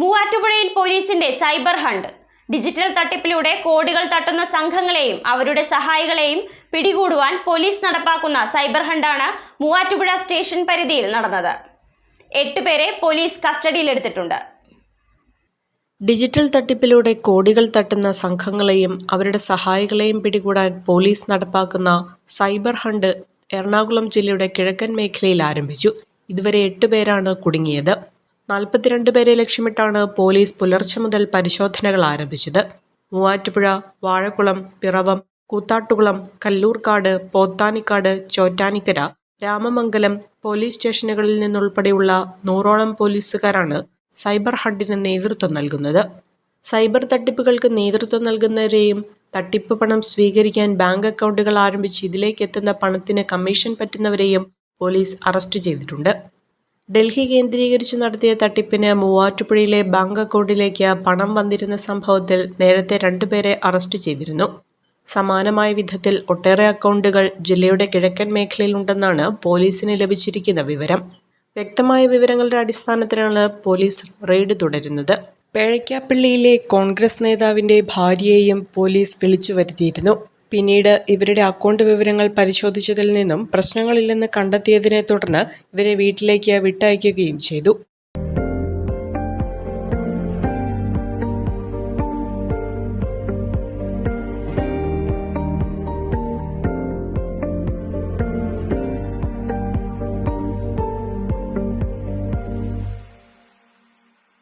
മൂവാറ്റുപുഴയിൽ പോലീസിന്റെ cyber hunt. Digital തട്ടിപ്പിലൂടെ കോടികൾ തട്ടുന്ന സംഘങ്ങളെയും അവരുടെ സഹായികളെയും പിടികൂടുവാൻ പോലീസ് നടപ്പാക്കുന്ന സൈബർ ഹണ്ടാണ് മൂവാറ്റുപുഴ സ്റ്റേഷൻ പരിധിയിൽ നടന്നത്. എട്ട് പേരെ പോലീസ് കസ്റ്റഡിയിലെടുത്തിട്ടുണ്ട്. ഡിജിറ്റൽ തട്ടിപ്പിലൂടെ കോടികൾ തട്ടുന്ന സംഘങ്ങളെയും അവരുടെ സഹായികളെയും പിടികൂടാൻ പോലീസ് നടപ്പാക്കുന്ന സൈബർ ഹണ്ട് എറണാകുളം ജില്ലയുടെ കിഴക്കൻ മേഖലയിൽ ആരംഭിച്ചു. ഇതുവരെ എട്ട് പേരാണ് കുടുങ്ങിയത്. നാൽപ്പത്തിരണ്ട് പേരെ ലക്ഷ്യമിട്ടാണ് പോലീസ് പുലർച്ചെ മുതൽ പരിശോധനകൾ ആരംഭിച്ചത്. മൂവാറ്റുപുഴ വാഴക്കുളം പിറവം കൂത്താട്ടുകുളം കല്ലൂർക്കാട് പോത്താനിക്കാട് ചോറ്റാനിക്കര രാമമംഗലം പോലീസ് സ്റ്റേഷനുകളിൽ നിന്നുൾപ്പെടെയുള്ള നൂറോളം പോലീസുകാരാണ് സൈബർ ഹണ്ടിന് നേതൃത്വം നൽകുന്നത്. സൈബർ തട്ടിപ്പുകൾക്ക് നേതൃത്വം നൽകുന്നവരെയും തട്ടിപ്പ് പണം സ്വീകരിക്കാൻ ബാങ്ക് അക്കൗണ്ടുകൾ ആരംഭിച്ച് ഇതിലേക്ക് എത്തുന്ന പണത്തിന് കമ്മീഷൻ പറ്റുന്നവരെയും പോലീസ് അറസ്റ്റ് ചെയ്തിട്ടുണ്ട്. ഡൽഹി കേന്ദ്രീകരിച്ച് നടത്തിയ തട്ടിപ്പിന് മൂവാറ്റുപുഴയിലെ ബാങ്ക് അക്കൗണ്ടിലേക്ക് പണം വന്നിരുന്ന സംഭവത്തിൽ നേരത്തെ രണ്ടുപേരെ അറസ്റ്റ് ചെയ്തിരുന്നു. സമാനമായ വിധത്തിൽ ഒട്ടേറെ അക്കൗണ്ടുകൾ ജില്ലയുടെ കിഴക്കൻ മേഖലയിലുണ്ടെന്നാണ് പോലീസിന് ലഭിച്ചിരിക്കുന്ന വിവരം. വ്യക്തമായ വിവരങ്ങളുടെ അടിസ്ഥാനത്തിലാണ് പോലീസ് റെയ്ഡ് തുടരുന്നത്. പേഴയ്ക്കാപ്പള്ളിയിലെ കോൺഗ്രസ് നേതാവിന്റെ ഭാര്യയെയും പോലീസ് വിളിച്ചു വരുത്തിയിരുന്നു. പിന്നീട് ഇവരുടെ അക്കൗണ്ട് വിവരങ്ങൾ പരിശോധിച്ചതിൽ നിന്നും പ്രശ്നങ്ങളില്ലെന്ന് കണ്ടെത്തിയതിനെ തുടർന്ന് ഇവരെ വീട്ടിലേക്ക് വിട്ടയക്കുകയും ചെയ്തു.